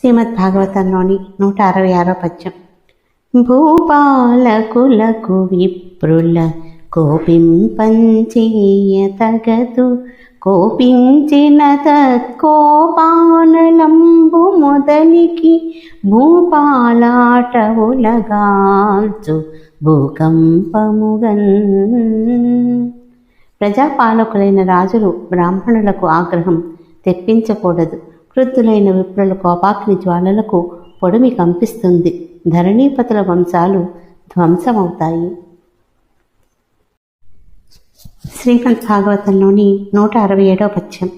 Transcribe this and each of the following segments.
శ్రీమద్ భాగవతంలోని నూట అరవై ఆరో పద్యం. భూపాలకులకు విప్రుల కోపింపంచేయ తగదు. కోపించిన తత్కోపానలంబు మొదలికి భూపాలాట ఉలగాల్చు భూకంపముగన్. ప్రజాపాలకులైన రాజులు బ్రాహ్మణులకు ఆగ్రహం తెప్పించకూడదు. వృద్ధులైన విప్రుల కోపాగ్ని జ్వాలలకు పొడిమి కంపిస్తుంది. ధరణీపతుల వంశాలు ధ్వంసమవుతాయి. శ్రీమద్ భాగవతంలోని నూట అరవై ఏడవ పద్యం.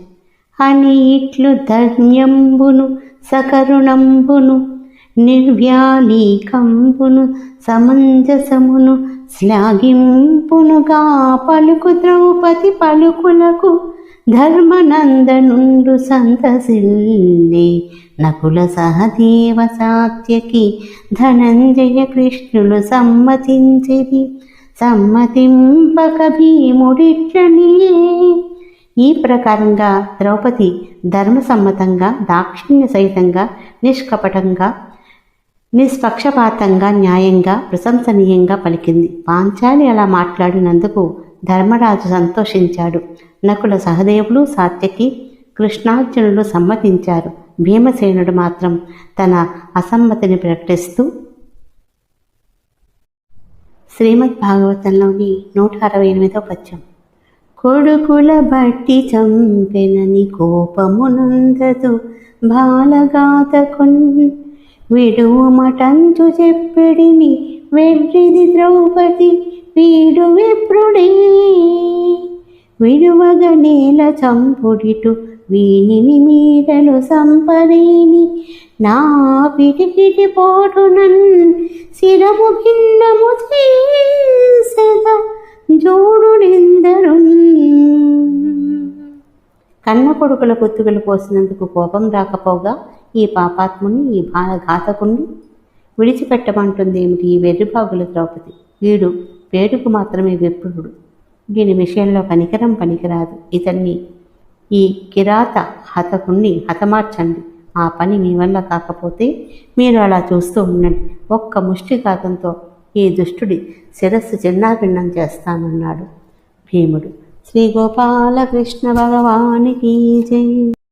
అని ఇట్లు ధన్యంబును సకరుణంబును నిర్వ్యాలీకంబును సమంజసమును శ్లాఘింపునుగా పలుకు ద్రౌపది పలుకులకు ధర్మనందనుండు సంతసిల్లి నకుల సహదేవ సాత్యకి ధనంజయ కృష్ణులు సమ్మతించిది. సమ్మతింపక భీముడిట్లనియే ఈ ప్రకారంగా ద్రౌపది ధర్మసమ్మతంగా దాక్షిణ్య సహితంగా నిష్కపటంగా నిష్పక్షపాతంగా న్యాయంగా ప్రశంసనీయంగా పలికింది. పాంచాలి అలా మాట్లాడినందుకు ధర్మరాజు సంతోషించాడు. నకుల సహదేవులు సాత్యకి కృష్ణార్జునులు సమ్మతించారు. భీమసేనుడు మాత్రం తన అసమ్మతిని ప్రకటిస్తూ శ్రీమద్ భాగవతంలోని నూట అరవై ఎనిమిదో పద్యం. కొడుకుల బట్టి చంపెనని కోపమునందదు బాలగాతకున్ విడుమటంచు చెప్పిడిని వెర్రిది ద్రౌపది వీడు విప్రుడే విడువగ నేల చంపుడిటు వీనిని మీదలు సంపరేని నా పిటికిటి పోటునన్ శిరము భిన్నము చేసెద జోడుడెందరు కన్న కొడుకుల కొత్తుగలు పోసినందుకు కోపం రాకపోగా ఈ పాపాత్ముని ఈ బాలఘాతకుణ్ణి విడిచిపెట్టమంటుంది ఏమిటి ఈ వెర్రిబాగుల ద్రౌపది? వీడు పేరుకు మాత్రమే విప్రుడు. దీని విషయంలో కనికరం పనికిరాదు. ఇతన్ని ఈ కిరాత హతకుణ్ణి హతమార్చండి. ఆ పని మీ వల్ల కాకపోతే మీరు అలా చూస్తూ ఉండండి. ఒక్క ముష్టిఘాతంతో ఈ దుష్టుడి శిరస్సు చిన్నాభిన్నం చేస్తానన్నాడు భీముడు. శ్రీ గోపాలకృష్ణ భగవానికి జై.